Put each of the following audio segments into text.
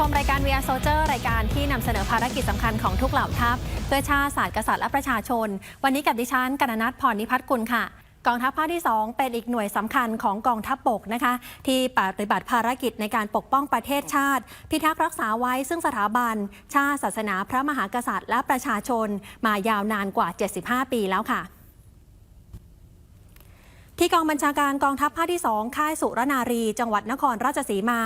ชมรายการ VR Soldier รายการที่นำเสนอภารกิจสำคัญของทุกเหล่าทัพ เพื่อชาติศาสตร์กษัตริย์และประชาชน วันนี้กับดิฉันกนนัทพรนิพัฒน์กุลค่ะกองทัพภาคที่ 2 เป็นอีกหน่วยสำคัญของกองทัพบกนะคะ ที่ปฏิบัติภารกิจในการปกป้องประเทศชาติ พิทักษ์รักษาไว้ซึ่งสถาบัน ชาติศาสนาพระมหากษัตริย์ และประชาชน มายาวนานกว่า 75 ปีแล้วค่ะ ที่กองบัญชาการกองทัพภาคที่ 2 ค่ายสุรนารี จังหวัดนครราชสีมา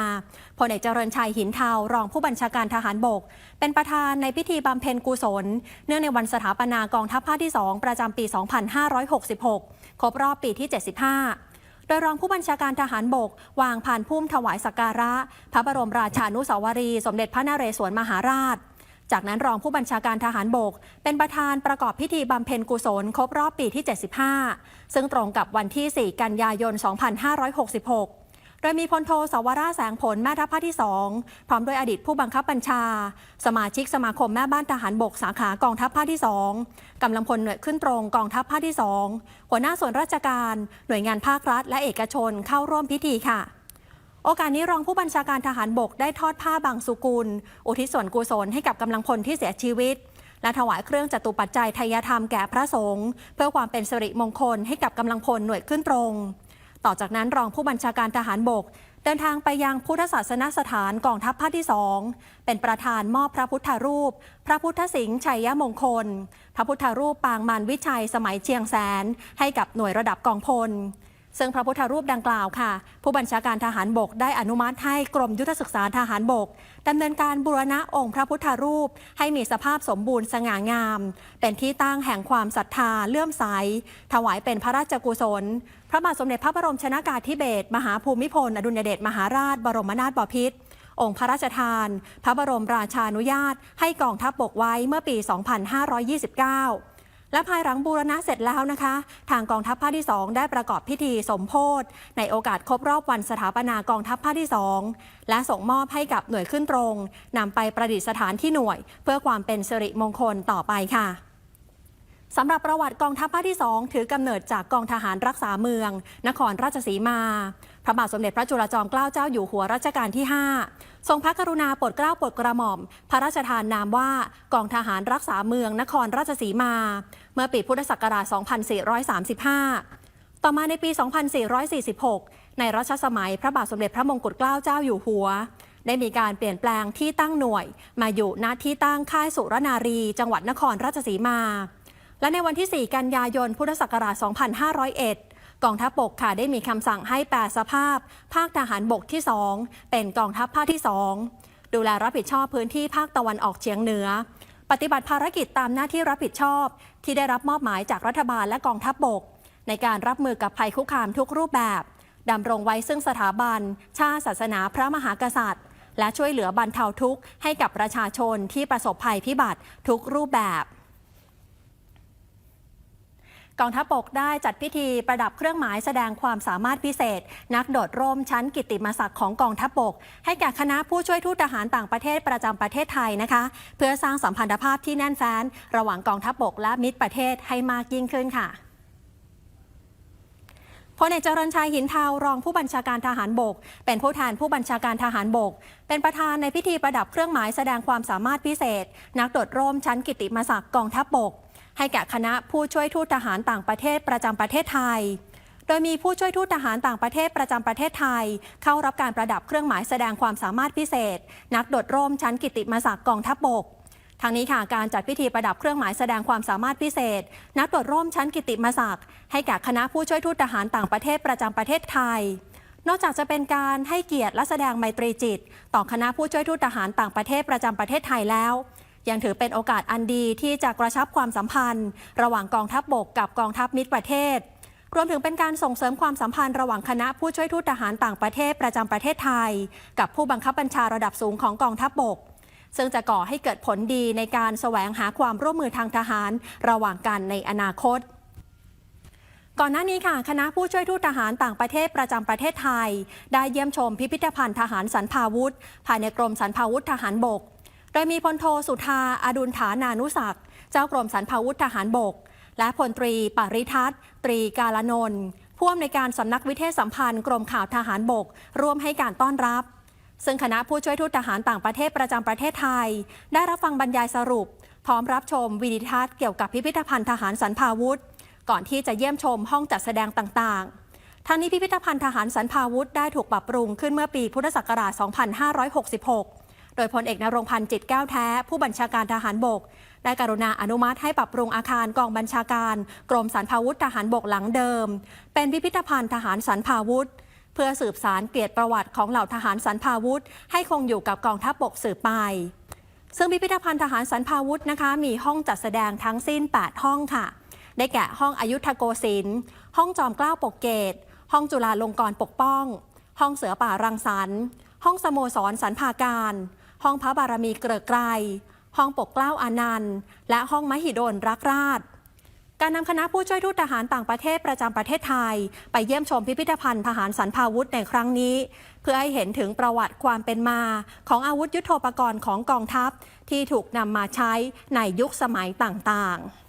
พลเอกเจริญชัยหินเทารองผู้บัญชาการทหารบก เป็นประธานในพิธีบำเพ็ญกุศล เนื่องในวันสถาปนากองทัพภาคที่ 2 ประจำปี 2566 ครบรอบปีที่ 75โดยรองผู้บัญชาการทหารบก วางผ่านพุ่มถวายสักการะ พระบรมราชานุสาวรี สมเด็จพระนเรศวรมหาราช จากนั้นรองผู้บัญชาการทหารบก เป็นประธานประกอบพิธีบำเพ็ญกุศลครบรอบปีที่ 75 ซึ่งตรงกับวันที่ 4 กันยายน 2566โดยมีพลโทสวราแสงผลแม่ทัพภาคที่ 2 พร้อมด้วยอดีตผู้บังคับบัญชา สมาชิกสมาคมแม่บ้านทหารบกสาขากองทัพภาคที่ 2 กำลังพลหน่วยขึ้นตรงกองทัพภาคที่ 2 หัวหน้าส่วนราชการ หน่วยงานภาครัฐและเอกชนเข้าร่วมพิธีค่ะ โอกาสนี้รองผู้บัญชาการทหารบกได้ทอดผ้าบางสุกุล อุทิศส่วนกุศลให้กับกำลังพลที่เสียชีวิต และถวายเครื่องจตุปัจจัยทายธรรมแก่พระสงฆ์เพื่อความเป็นสิริมงคลให้กับกำลังพลหน่วยขึ้นตรง ต่อจากนั้นรองผู้บัญชาการทหารบก เดินทางไปยังพุทธศาสนสถานกองทัพภาคที่สองเป็นประธานมอบพระพุทธรูป พระพุทธสิงห์ชัยมงคล พระพุทธรูปปางมารวิชัยสมัยเชียงแสน ให้กับหน่วยระดับกองพล ซึ่งพระพุทธรูปดังกล่าวค่ะ ผู้บัญชาการทหารบกได้อนุมัติให้กรมยุทธศึกษาทหารบกดำเนินการบูรณะองค์พระพุทธรูป ให้มีสภาพสมบูรณ์สง่างาม เป็นที่ตั้งแห่งความศรัทธาเลื่อมใส ถวายเป็นพระราชกุศล พระบาทสมเด็จพระบรมชนากาธิเบศรมหาภูมิพลอดุลยเดชมหาราช บรมนาถบพิตรองค์พระราชทาน พระบรมราชานุญาต ให้กองทัพบกไว้เมื่อปี 2529 และภายหลังบูรณะเสร็จแล้วนะคะ ทางกองทัพภาคที่ 2 ได้ประกอบพิธีสมโพธิในโอกาสครบรอบวันสถาปนากองทัพภาคที่ 2 และส่งมอบให้กับหน่วยขึ้นตรงนำไปประดิษฐานที่หน่วย เพื่อความเป็นสิริมงคลต่อไปค่ะสำหรับประวัติกองทัพภาคที่ 2 ถือกำเนิดจากกองทหารรักษาเมือง นครราชสีมา พระบาทสมเด็จพระจุลจอมเกล้าเจ้าอยู่หัวรัชกาลที่ 5 ทรงพระกรุณาโปรดเกล้าโปรดกระหม่อม พระราชทานนามว่ากองทหารรักษาเมืองนครราชสีมา เมื่อปีพุทธศักราช 2435 ต่อมาในปี 2446 ในรัชสมัยพระบาทสมเด็จพระมงกุฎเกล้าเจ้าอยู่หัว ได้มีการเปลี่ยนแปลงที่ตั้งหน่วย มาอยู่ณที่ตั้งค่ายสุรนารี จังหวัดนครราชสีมา และในวันที่ 4 กันยายนพุทธศักราช 2501 กองทัพบกค่ะได้มีคำสั่งให้แปลสภาพ ภาคทหารบกที่ 2 เป็นกองทัพภาคที่ 2 ดูแลรับผิดชอบพื้นที่ภาคตะวันออกเฉียงเหนือ ปฏิบัติภารกิจตามหน้าที่รับผิดชอบ ที่ได้รับมอบหมายจากรัฐบาลและกองทัพบก ในการรับมือกับภัยคุกคามทุกรูปแบบดำรงไว้ซึ่งสถาบัน ชาติศาสนาพระมหากษัตริย์ และช่วยเหลือบรรเทาทุกข์ให้กับประชาชนที่ประสบภัยพิบัติทุกรูปแบบ กองทัพบกได้จัดพิธีประดับเครื่องหมายแสดงความสามารถพิเศษ นักโดดร่มชั้นกิตติมศักดิ์ของกองทัพบก ให้แก่คณะผู้ช่วยทูตทหารต่างประเทศประจำประเทศไทยนะคะ เพื่อสร้างสัมพันธภาพที่แน่นแฟ้น ระหว่างกองทัพบกและมิตรประเทศให้มากยิ่งขึ้นค่ะพลเอกเจริญชัยหินเทารองผู้บัญชาการทหารบก เป็นผู้แทนผู้บัญชาการทหารบก เป็นประธานในพิธีประดับเครื่องหมายแสดงความสามารถพิเศษ นักโดดร่มชั้นกิตติมศักดิ์กองทัพบก ให้แก่คณะผู้ช่วยทูตทหารต่างประเทศประจำประเทศไทย โดยมีผู้ช่วยทูตทหารต่างประเทศประจำประเทศไทย เข้ารับการประดับเครื่องหมายแสดงความสามารถพิเศษ นักโดดร่มชั้นกิตติมศักดิ์กองทัพบกทางนี้ค่ะการจัดพิธีประดับเครื่องหมายแสดงความสามารถพิเศษ นักตรวจร่มชั้นกิตติมศักดิ์ให้แก่คณะผู้ช่วยทูตทหารต่างประเทศประจำประเทศไทย นอกจากจะเป็นการให้เกียรติและแสดงไมตรีจิต ต่อคณะผู้ช่วยทูตทหารต่างประเทศประจำประเทศไทยแล้ว ยังถือเป็นโอกาสอันดีที่จะกระชับความสัมพันธ์ ระหว่างกองทัพบบกกับกองทัพมิตรประเทศ รวมถึงเป็นการส่งเสริมความสัมพันธ์ระหว่างคณะผู้ช่วยทูตทหารต่างประเทศประจำประเทศไทย กับผู้บังคับบัญชาระดับสูงของกองทัพบบก ซึ่งจะก่อให้เกิดผลดีในการแสวงหาความร่วมมือทางทหารระหว่างกันในอนาคตก่อนหน้านี้ค่ะ คณะผู้ช่วยทูตทหารต่างประเทศประจำประเทศไทย ได้เยี่ยมชมพิพิธภัณฑ์ทหารสันพาวุธ ภายในกรมสันพาวุธทหารบก ดยมีพลโทสุธาอดุลฐานานุศักดิ์เจ้ากรมสันพาวุธทหารบก และพลตรีปริทัศน์ ตรีกาลนนท์ผู้อำนวยการสำนักวิเทศสัมพันธ์กรมข่าวทหารบก ร่วมให้การต้อนรับ ซึ่งคณะผู้ช่วยทูตทหารต่างประเทศประจำประเทศไทย ได้รับฟังบรรยายสรุป พร้อมรับชมวิดีทัศน์เกี่ยวกับพิพิธภัณฑ์ทหารสันพาวุธ ก่อนที่จะเยี่ยมชมห้องจัดแสดงต่างๆทั้งนี้พิพิธภัณฑ์ทหารสันพาวุธได้ถูกปรับปรุงขึ้นเมื่อปีพุทธศักราช 2566 โดยพลเอกนรงพันธ์จิตแก้วแท้ ผู้บัญชาการทหารบก ได้กรุณาอนุมัติให้ปรับปรุงอาคารกองบัญชาการ กรมสรรพาวุธทหารบกหลังเดิม เป็นพิพิธภัณฑ์ทหารสันพาวุธ เพื่อสืบสารเกียรติประวัติของเหล่าทหารสันพาวุธ ให้คงอยู่กับกองทัพบบกสืบไปซึ่งพิพิธภัณฑ์ทหารสันพาวุธนะคะ มีห้องจัดแสดงทั้งสิ้น 8 ห้องค่ะ ได้แก่ห้องอายุทโกสินห้องจอมเกล้าปกเกต ห้องจุฬาลงกรณ์ปกป้อง ห้องเสือป่ารังสรรค์ ห้องสโมสรสรรพาการ ห้องพระบารมีเกริกไกรห้องปกเกล้าอานันต์ และห้องมหิดลรักราช การนำคณะผู้ช่วยทูตทหารต่างประเทศประจำประเทศไทย ไปเยี่ยมชมพิพิธภัณฑ์ทหารสันพาวุธในครั้งนี้ เพื่อให้เห็นถึงประวัติความเป็นมา ของอาวุธยุโทโธปกรณ์ของกองทัพ ที่ถูกนำมาใช้ในยุคสมัยต่างๆ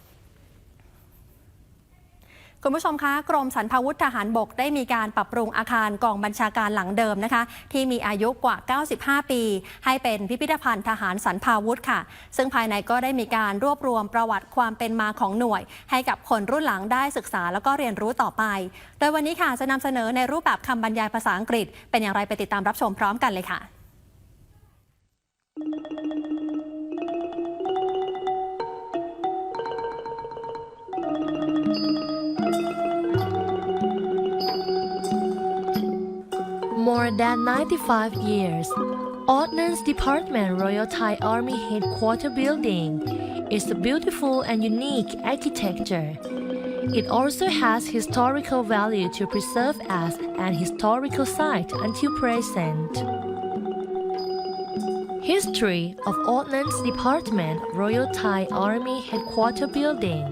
คุณผู้ชมคะ กรมสรรพาวุธทหารบกได้มีการปรับปรุงอาคารกองบัญชาการหลังเดิมนะคะ ที่มีอายุกว่า 95 ปี ให้เป็นพิพิธภัณฑ์ทหารสรรพาวุธค่ะ ซึ่งภายในก็ได้มีการรวบรวมประวัติความเป็นมาของหน่วย ให้กับคนรุ่นหลังได้ศึกษาแล้วก็เรียนรู้ต่อไป โดยวันนี้ค่ะจะนำเสนอในรูปแบบคำบรรยายภาษาอังกฤษ เป็นอย่างไรไปติดตามรับชมพร้อมกันเลยค่ะ More than 95 years, Ordnance Department Royal Thai Army Headquarter Building is a beautiful and unique architecture. It also has historical value to preserve as an historical site until present. History of Ordnance Department Royal Thai Army Headquarter Building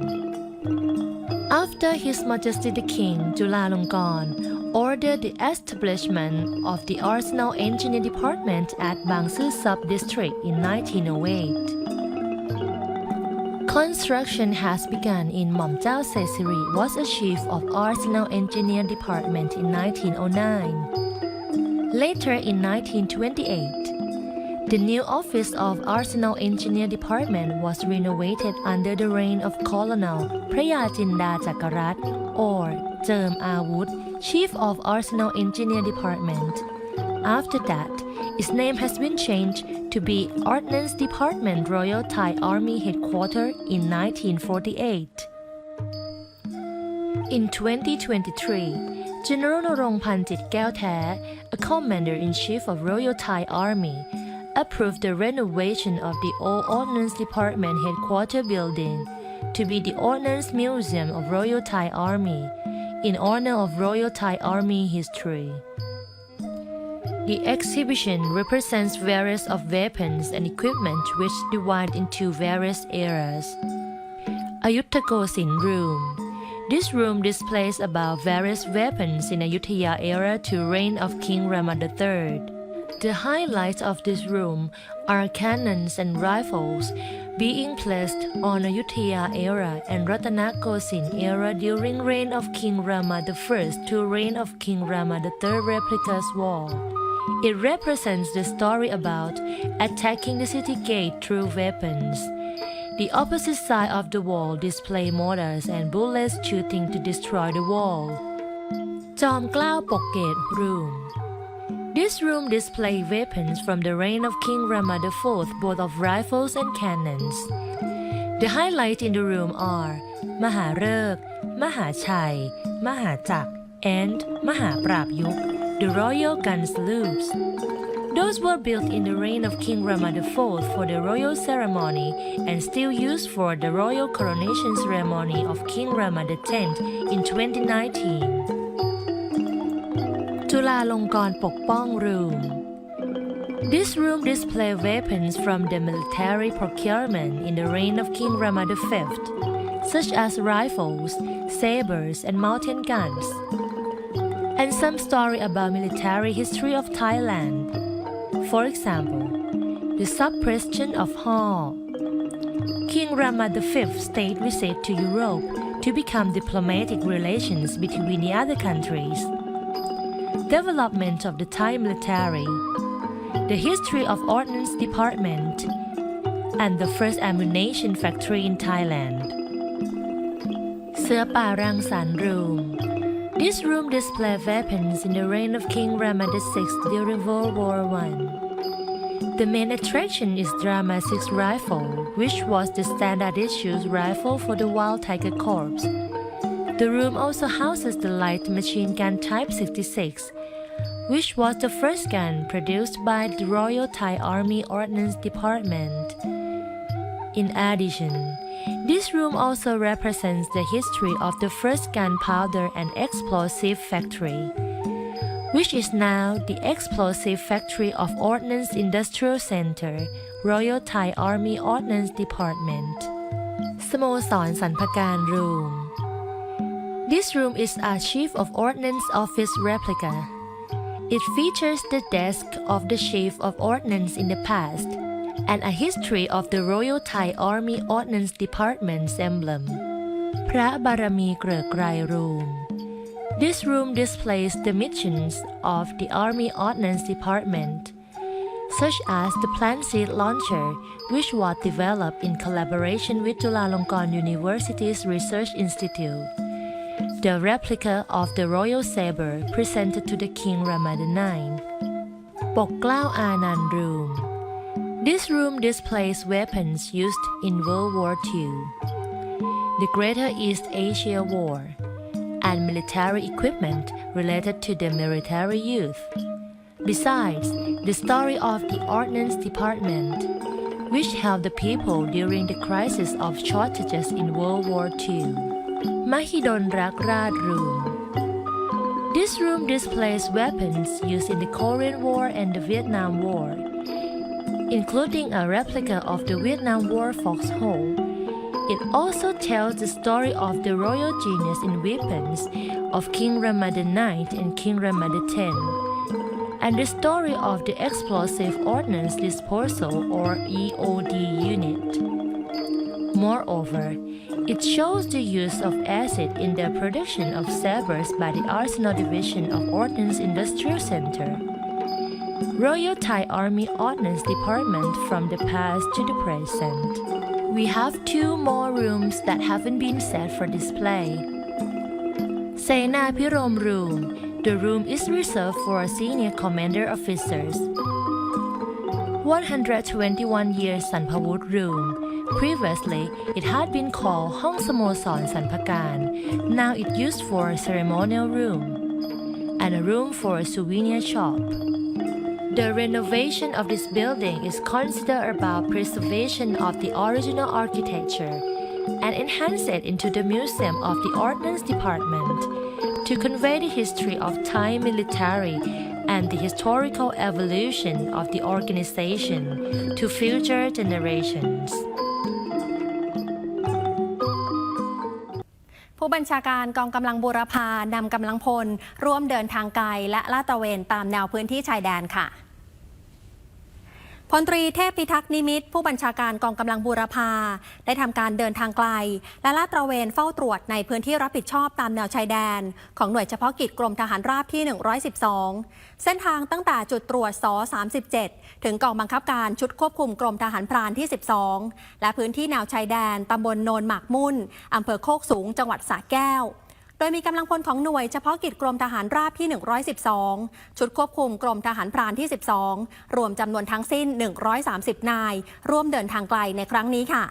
after His Majesty the King Chulalongkorn ordered the establishment of the Arsenal Engineer Department at Bangsu Sub-District in 1908. Construction has begun in Mom Chao Sesiri was a chief of Arsenal Engineer Department in 1909. Later in 1928, the new office of Arsenal Engineer Department was renovated under the reign of Colonel Prayajinda Chakarat or Jem Awud, Chief of Arsenal Engineer Department. After that, its name has been changed to be Ordnance Department Royal Thai Army Headquarters in 1948. In 2023, General Norongpan Jit Keo Tae, a Commander-in-Chief of Royal Thai Army, approved the renovation of the old Ordnance Department headquarters building to be the Ordnance Museum of Royal Thai Army in honor of Royal Thai Army history. The exhibition represents various of weapons and equipment which divide into various eras. Ayutthakosin Room This room displays about various weapons in Ayutthaya era to reign of King Rama III. The highlights of this room are cannons and rifles being placed on Ayutthaya era and Ratanakosin era during reign of King Rama I to reign of King Rama III replicas wall. It represents the story about attacking the city gate through weapons. The opposite side of the wall display mortars and bullets shooting to destroy the wall. Tom Glau Pocket Room this room displays weapons from the reign of King Rama IV, both of rifles and cannons. The highlights in the room are Maha Mahachai, Maha Chai, Maha Chak, and Maha Prab Yuk, the royal gun salutes. Those were built in the reign of King Rama IV for the royal ceremony and still used for the royal coronation ceremony of King Rama X in 2019. จุฬาลงกรณ์ปกป้อง Room This room displays weapons from the military procurement in the reign of King Rama V, such as rifles, sabers, and mountain guns, and some story about military history of Thailand. For example, the suppression of Hall. King Rama V stayed visit to Europe to become diplomatic relations between the other countries. Development of the Thai military, the history of ordnance department, and the first ammunition factory in Thailand. This room displays weapons in the reign of King Rama VI during World War I. The main attraction is Rama 6 rifle, which was the standard issue rifle for the Wild Tiger Corps The room also houses the light machine gun Type 66, which was the first gun produced by the Royal Thai Army Ordnance Department. In addition, this room also represents the history of the first gunpowder and explosive factory, which is now the Explosive Factory of Ordnance Industrial Center, Royal Thai Army Ordnance Department. สโมสรสรรพการ Room This room is a Chief of Ordnance Office replica. It features the desk of the Chief of Ordnance in the past and a history of the Royal Thai Army Ordnance Department's emblem. พระบารมีเกริกไกร Room This room displays the missions of the Army Ordnance Department, such as the plant seed launcher, which was developed in collaboration with Chulalongkorn University's Research Institute. the replica of the royal saber presented to the king Ramada IX. Boklao Anan Room. This room displays weapons used in World War II, the Greater East Asia War, and military equipment related to the military youth. Besides, the story of the Ordnance Department, which helped the people during the crisis of shortages in World War II. Mahidol Rak Rad Room This room displays weapons used in the Korean War and the Vietnam War, including a replica of the Vietnam War foxhole. It also tells the story of the royal genius in weapons of King Ramadan IX and King Ramadan X, and the story of the Explosive Ordnance Disposal or EOD unit. Moreover, it shows the use of acid in the production of sabers by the Arsenal Division of Ordnance Industrial Center. Royal Thai Army Ordnance Department from the past to the present. We have two more rooms that haven't been set for display. Sena Pirom Room. The room is reserved for senior commander officers. 121 years Sanpavut Room. Previously, it had been called Hong Samoson Sanpakan. Now it used for a ceremonial room and a room for a souvenir shop. The renovation of this building is considered about preservation of the original architecture and enhance it into the Museum of the Ordnance Department to convey the history of Thai military and the historical evolution of the organization to future generations. บัญชาการกองกำลังบูรพานำกำลังพล ร่วมเดินทางไกลและลาดตระเวนตามแนวพื้นที่ชายแดนค่ะ พลตรีเทพพิทักษ์นิมิต ผู้บัญชาการกองกำลังบูรพา ได้ทำการเดินทางไกล และลาดตระเวนเฝ้าตรวจในพื้นที่รับผิดชอบตามแนวชายแดน ของหน่วยเฉพาะกิจกรมทหารราบที่ 112 เส้นทางตั้งแต่จุดตรวจส37 ถึงกองบังคับการชุดควบคุมกรมทหารพรานที่ 12 และพื้นที่แนวชายแดนตำบลโนนหมากมุ่นอำเภอโคกสูง จังหวัดสระแก้ว ดยมีกำลังพลของหน่วยเฉพาะกิจกรมทหารราบที่ 112 ชุดควบคุมกรมทหารพรานที่ 12 รวมจำนวนทั้งสิ้น 130 นาย ร่วมเดินทางไกลในครั้งนี้ค่ะ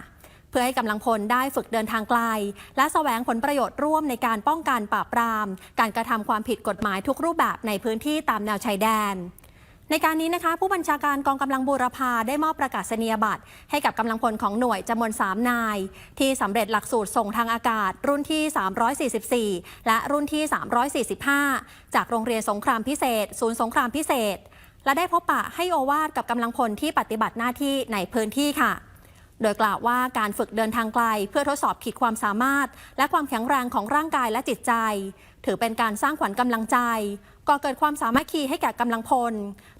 เพื่อให้กำลังพลได้ฝึกเดินทางไกล และแสวงผลประโยชน์ร่วมในการป้องกันปราบปราม การกระทำความผิดกฎหมายทุกรูปแบบในพื้นที่ตามแนวชายแดน ในการนี้นะคะ ผู้บัญชาการกองกำลังบูรพาได้มอบประกาศนียบัตร ให้กับกำลังพลของหน่วยจำนวน 3 นาย ที่สำเร็จหลักสูตรส่งทางอากาศ รุ่นที่ 344 และรุ่นที่ 345 จากโรงเรียนสงครามพิเศษ ศูนย์สงครามพิเศษ และได้พบปะให้โอวาทกับกำลังพลที่ปฏิบัติหน้าที่ในพื้นที่ค่ะโดยกล่าวว่าการฝึกเดินทางไกลเพื่อทดสอบขีดความสามารถ และความแข็งแรงของร่างกายและจิตใจ ถือเป็นการสร้างขวัญกำลังใจ ก่อเกิดความสามัคคีให้แก่กำลังพล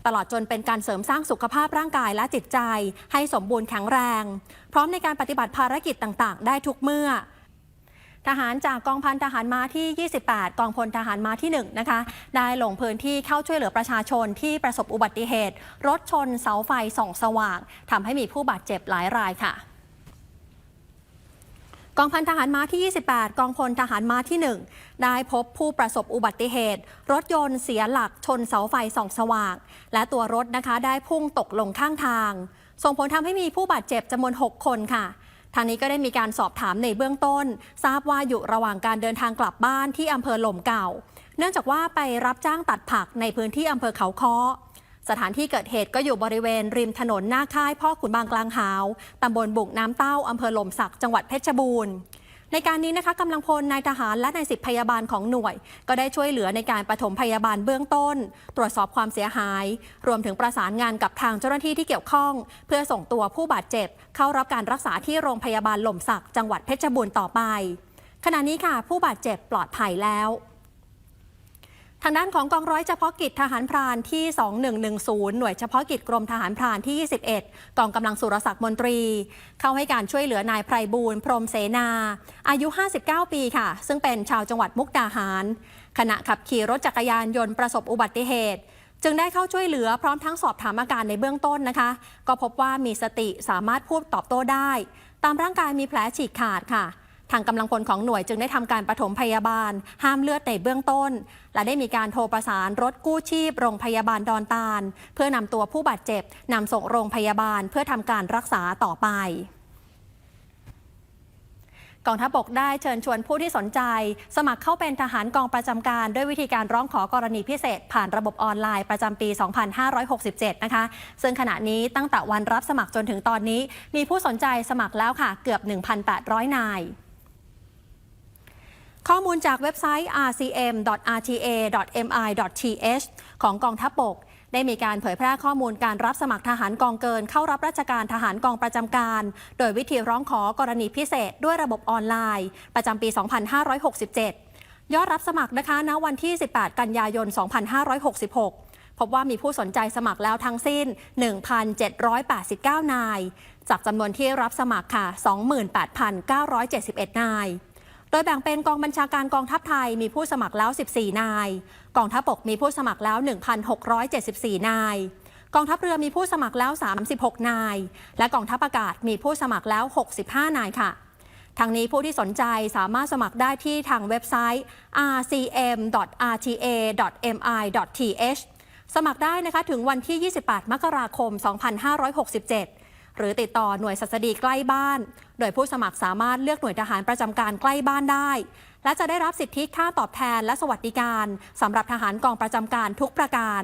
ตลอดจนเป็นการเสริมสร้างสุขภาพร่างกายและจิตใจ ให้สมบูรณ์แข็งแรง พร้อมในการปฏิบัติภารกิจต่าง ๆ ได้ทุกเมื่อ ทหารจากกองพันทหารม้าที่ 28 กองพลทหารม้าที่ 1 นะคะ ได้ลงพื้นที่เข้าช่วยเหลือประชาชนที่ประสบอุบัติเหตุ รถชนเสาไฟส่องสว่างทำให้มีผู้บาดเจ็บหลายรายค่ะ กองพันทหารม้าที่ 28 กองพลทหารม้าที่ 1 ได้พบผู้ประสบอุบัติเหตุ รถยนต์เสียหลักชนเสาไฟส่องสว่าง และตัวรถนะคะได้พุ่งตกลงข้างทาง ส่งผลทำให้มีผู้บาดเจ็บจำนวน 6 คนค่ะทางนี้ก็ได้มีการสอบถามในเบื้องต้น ทราบว่าอยู่ระหว่างการเดินทางกลับบ้านที่อำเภอหล่มเก่า เนื่องจากว่าไปรับจ้างตัดผักในพื้นที่อำเภอเขาค้อ สถานที่เกิดเหตุก็อยู่บริเวณริมถนนหน้าค่ายพ่อขุนบางกลางหาวตำบลบุกน้ำเต้าอำเภอหล่มสักจังหวัดเพชรบูรณ์ในการนี้นะคะกำลังพลนายทหารและนายสิบพยาบาลของหน่วย ก็ได้ช่วยเหลือในการปฐมพยาบาลเบื้องต้น ตรวจสอบความเสียหาย รวมถึงประสานงานกับทางเจ้าหน้าที่ที่เกี่ยวข้อง เพื่อส่งตัวผู้บาดเจ็บ เข้ารับการรักษาที่โรงพยาบาลหล่มสักจังหวัดเพชรบูรณ์ต่อไป ขณะนี้ค่ะ ผู้บาดเจ็บปลอดภัยแล้ว ทางด้านของกองร้อยเฉพาะกิจทหารพรานที่ 2110 หน่วยเฉพาะกิจกรมทหารพรานที่ 21 กองกำลังสุรศักดิ์มนตรี เข้าให้การช่วยเหลือนายไพรบูลย์พรหมเสนา อายุ 59 ปีค่ะ ซึ่งเป็นชาวจังหวัดมุกดาหาร ขณะขับขี่รถจักรยานยนต์ประสบอุบัติเหตุ จึงได้เข้าช่วยเหลือพร้อมทั้งสอบถามอาการในเบื้องต้นนะคะ ก็พบว่ามีสติสามารถพูดตอบโต้ได้ ตามร่างกายมีแผลฉีกขาดค่ะ ทางกำลังพลของหน่วยจึงได้ทำการปฐมพยาบาล ห้ามเลือดในเบื้องต้น และได้มีการโทรประสานรถกู้ชีพ โรงพยาบาลดอนตาล เพื่อนำตัวผู้บาดเจ็บนำส่งโรงพยาบาลเพื่อทำการรักษาต่อไปกองทัพบกได้เชิญชวนผู้ที่สนใจ สมัครเข้าเป็นทหารกองประจำการด้วยวิธีการร้องขอกรณีพิเศษ ผ่านระบบออนไลน์ประจำปี 2567 นะคะ ซึ่งขณะนี้ตั้งแต่วันรับสมัครจนถึงตอนนี้ มีผู้สนใจสมัครแล้วค่ะเกือบ 1,800 นาย ข้อมูลจากเว็บไซต์ rcm.rta.mi.th ของกองทัพบก ได้มีการเผยแพร่ข้อมูลการรับสมัครทหารกองเกิน เข้ารับราชการทหารกองประจำการ โดยวิธีร้องขอกรณีพิเศษด้วยระบบออนไลน์ ประจำปี 2567 ยอดรับสมัครนะคะณวันที่ 18 กันยายน 2566พบว่ามีผู้สนใจสมัครแล้วทั้งสิ้น 1,789 นาย จากจำนวนที่รับสมัครค่ะ 28,971 นาย ดยแบ่งเป็นกองบัญชาการกองทัพไทยมีผู้สมัครแล้ว 14 นาย กองทัพบกมีผู้สมัครแล้ว 1,674 นาย กองทัพเรือมีผู้สมัครแล้ว 36 นาย และกองทัพอากาศมีผู้สมัครแล้ว 65 นายค่ะ ทางนี้ผู้ที่สนใจสามารถสมัครได้ที่ทางเว็บไซต์ rcm.rta.mi.th สมัครได้นะคะถึงวันที่ 28 มกราคม 2567 หรือติดต่อหน่วยสัสดีใกล้บ้าน โดยผู้สมัครสามารถเลือกหน่วยทหารประจำการใกล้บ้านได้ และจะได้รับสิทธิค่าตอบแทนและสวัสดิการสำหรับทหารกองประจำการทุกประการ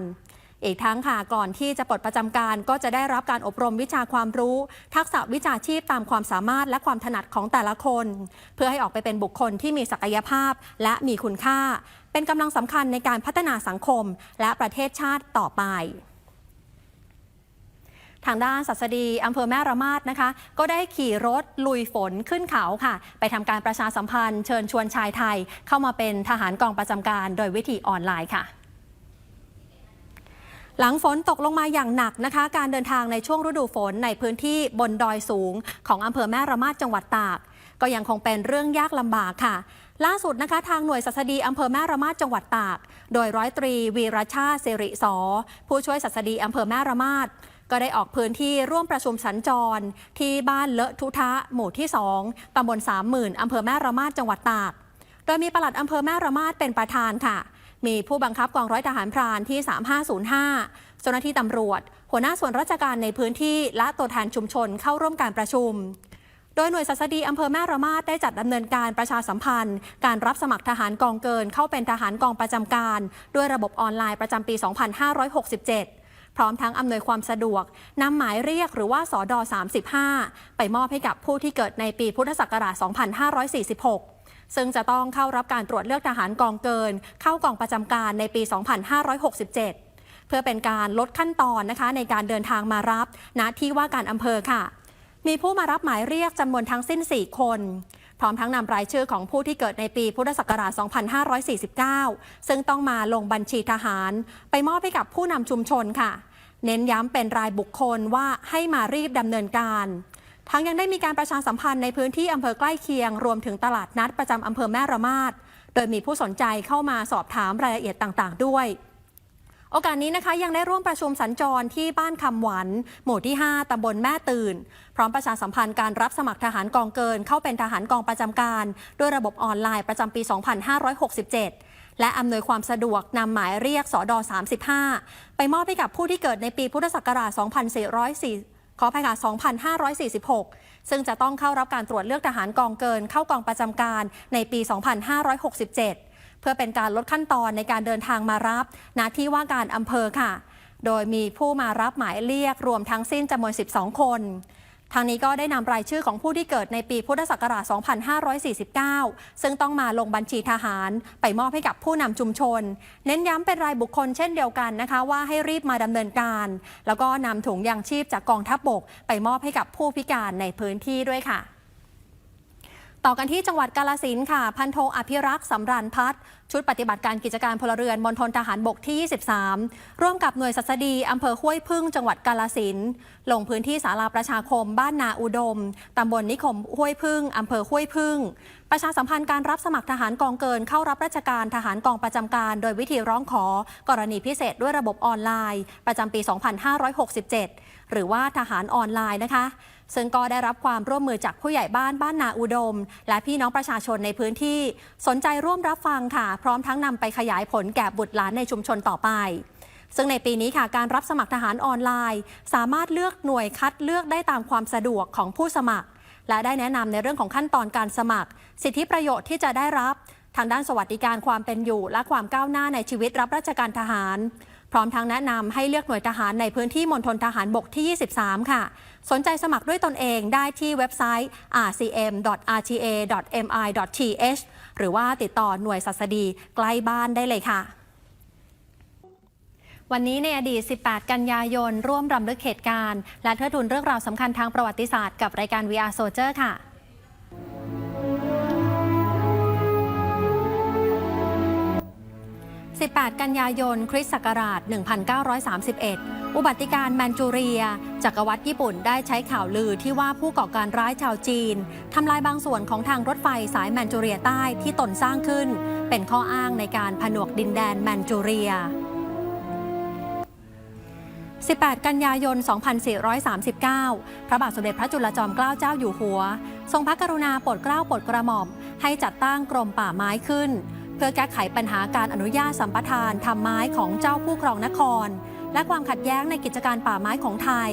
อีกทั้งค่ะก่อนที่จะปลดประจำการก็จะได้รับการอบรมวิชาความรู้ ทักษะวิชาชีพตามความสามารถและความถนัดของแต่ละคน เพื่อให้ออกไปเป็นบุคคลที่มีศักยภาพและมีคุณค่า เป็นกำลังสำคัญในการพัฒนาสังคม และประเทศชาติต่อไป ทางด้านศัสดีอำเภอแม่ระมาดนะคะ ก็ได้ขี่รถลุยฝนขึ้นเขาค่ะ ไปทำการประชาสัมพันธ์เชิญชวนชายไทย เข้ามาเป็นทหารกองประจำการโดยวิธีออนไลน์ค่ะหลังฝนตกลงมาอย่างหนักนะคะ การเดินทางในช่วงฤดูฝนในพื้นที่บนดอยสูง ของอำเภอแม่ระมาดจังหวัดตาก ก็ยังคงเป็นเรื่องยากลำบากค่ะ ล่าสุดนะคะทางหน่วยศัสดีอำเภอแม่ระมาดจังหวัดตาก โดยร้อยตรีวีรชาติสิริสอผู้ช่วยศัสดีอำเภอแม่ระมาด ก็ได้ออกพื้นที่ร่วมประชุมสัญจร ที่บ้านเลอะทุทะ หมู่ที่ 2ตำบลสามหมื่นอำเภอแม่ระมาดจังหวัดตาก โดยมีปลัดอำเภอแม่ระมาดเป็นประธานค่ะ มีผู้บังคับกองร้อยทหารพรานที่ 3505 เจ้าหน้าที่ตำรวจ หัวหน้าส่วนราชการในพื้นที่และตัวแทนชุมชนเข้าร่วมการประชุมโดยหน่วยศัสดีอำเภอแม่ระมาดได้จัดดำเนินการประชาสัมพันธ์ การรับสมัครทหารกองเกินเข้าเป็นทหารกองประจำการ ด้วยระบบออนไลน์ประจำปี 2567 พร้อมทั้งอำนวยความสะดวกนำหมายเรียกหรือว่าสอดอ35 ไปมอบให้กับผู้ที่เกิดในปีพุทธศักราช 2546ซึ่งจะต้องเข้ารับการตรวจเลือกทหารกองเกิน เข้ากองประจำการในปี 2567 เพื่อเป็นการลดขั้นตอนนะคะ ในการเดินทางมารับณที่ว่าการอำเภอค่ะ มีผู้มารับหมายเรียกจำนวนทั้งสิ้น 4 คน พร้อมทั้งนำรายชื่อของผู้ที่เกิดในปีพุทธศักราช 2549 ซึ่งต้องมาลงบัญชีทหาร ไปมอบให้กับผู้นำชุมชนค่ะ เน้นย้ำเป็นรายบุคคลว่าให้มารีบดำเนินการ ทั้งยังได้มีการประชาสัมพันธ์ในพื้นที่อำเภอใกล้เคียง รวมถึงตลาดนัดประจำอำเภอแม่ระมาดโดยมีผู้สนใจเข้ามาสอบถามรายละเอียดต่างๆ ด้วยโอกาสนี้นะคะยังได้ร่วมประชุมสัญจรที่บ้านคำหวัน หมู่ที่ 5ตำบลแม่ตื่น พร้อมประชาสัมพันธ์การรับสมัครทหารกองเกิน เข้าเป็นทหารกองประจำการ ด้วยระบบออนไลน์ประจำปี 2567 และอำนวยความสะดวกนำหมายเรียกสอดอ35 ไปมอบให้กับผู้ที่เกิดในปีพุทธศักราช 2404 ขออภัยค่ะ 2546 ซึ่งจะต้องเข้ารับการตรวจเลือกทหารกองเกิน เข้ากองประจำการในปี 2567 เพื่อเป็นการลดขั้นตอนในการเดินทางมารับณที่ว่าการอำเภอค่ะ โดยมีผู้มารับหมายเรียกรวมทั้งสิ้นจำนวน 12 คน ทางนี้ก็ได้นำรายชื่อของผู้ที่เกิดในปีพุทธศักราช 2549 ซึ่งต้องมาลงบัญชีทหาร ไปมอบให้กับผู้นำชุมชน เน้นย้ำเป็นรายบุคคลเช่นเดียวกันนะคะ ว่าให้รีบมาดำเนินการ แล้วก็นำถุงยางชีพจากกองทัพบบก ไปมอบให้กับผู้พิการในพื้นที่ด้วยค่ะ ต่อกันที่จังหวัดกาลสินค่ะ พันโทอภิรักษ์สำรันพัฒน์ชุดปฏิบัติการกิจการพลเรือนมณฑลทหารบกที่ 23 ร่วมกับหน่วยสัสดีอำเภอห้วยพึ่งจังหวัดกาลสินลงพื้นที่ศาลาประชาคม บ้านนาอุดมตำบลนิคมห้วยพึ่งอำเภอห้วยพึ่ง ประชาสัมพันธ์การรับสมัครทหารกองเกินเข้ารับราชการทหารกองประจำการ โดยวิธีร้องขอ กรณีพิเศษด้วยระบบออนไลน์ ประจำปี 2567 หรือว่าทหารออนไลน์นะคะซึ่งก็ได้รับความร่วมมือจากผู้ใหญ่บ้านบ้านนาอุดม และพี่น้องประชาชนในพื้นที่ สนใจร่วมรับฟังค่ะ พร้อมทั้งนำไปขยายผลแก่บุตรหลานในชุมชนต่อไป ซึ่งในปีนี้ค่ะการรับสมัครทหารออนไลน์ สามารถเลือกหน่วยคัดเลือกได้ตามความสะดวกของผู้สมัคร และได้แนะนำในเรื่องของขั้นตอนการสมัคร สิทธิประโยชน์ที่จะได้รับ ทางด้านสวัสดิการความเป็นอยู่ และความก้าวหน้าในชีวิตรับราชการทหาร พร้อมทั้งแนะนำให้เลือกหน่วยทหารในพื้นที่มณฑลทหารบกที่ 23 ค่ะ สนใจสมัครด้วยตนเองได้ที่เว็บไซต์ rcm.rta.mi.th หรือว่าติดต่อหน่วยสัสดีใกล้บ้านได้เลยค่ะ วันนี้ในอดีต 18 กันยายน ร่วมรำลึกเหตุการณ์ และเทิดทูนเรื่องราวสำคัญทางประวัติศาสตร์กับรายการ VR Soldier ค่ะ 18 กันยายน คริสต์ศักราช 1931 อุบัติการ์แมนจูเรีย จักรวรรดิญี่ปุ่นได้ใช้ข่าวลือที่ว่าผู้ก่อการร้ายชาวจีน ทำลายบางส่วนของทางรถไฟสายแมนจูเรียใต้ที่ตนสร้างขึ้น เป็นข้ออ้างในการผนวกดินแดนแมนจูเรีย 18 กันยายน 2439 พระบาทสมเด็จพระจุลจอมเกล้าเจ้าอยู่หัว ทรงพระกรุณาโปรดเกล้าโปรดกระหม่อม ให้จัดตั้งกรมป่าไม้ขึ้น เพื่อแก้ไขปัญหาการอนุญาตสัมปทานทำไม้ของเจ้าผู้ครองนคร และความขัดแย้งในกิจการป่าไม้ของไทย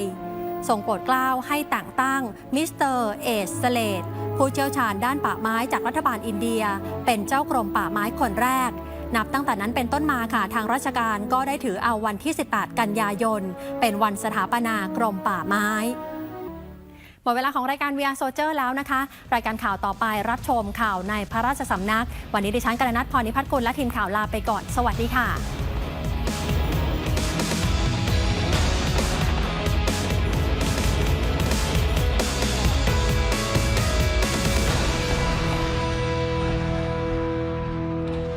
ทรงโปรดเกล้าให้แต่งตั้งมิสเตอร์เอสเลดผู้เชี่ยวชาญด้านป่าไม้จากรัฐบาลอินเดีย เป็นเจ้ากรมป่าไม้คนแรก นับตั้งแต่นั้นเป็นต้นมาค่ะ ทางราชการก็ได้ถือเอาวันที่ 18 กันยายน เป็นวันสถาปนากรมป่าไม้หมดเวลาของรายการ VR Soldier แล้วนะคะ รายการข่าวต่อไปรับชมข่าวในพระราชสำนัก วันนี้ดิฉันกรณัฐพรนิพัฒน์กุลและทีมข่าวลาไปก่อน สวัสดีค่ะ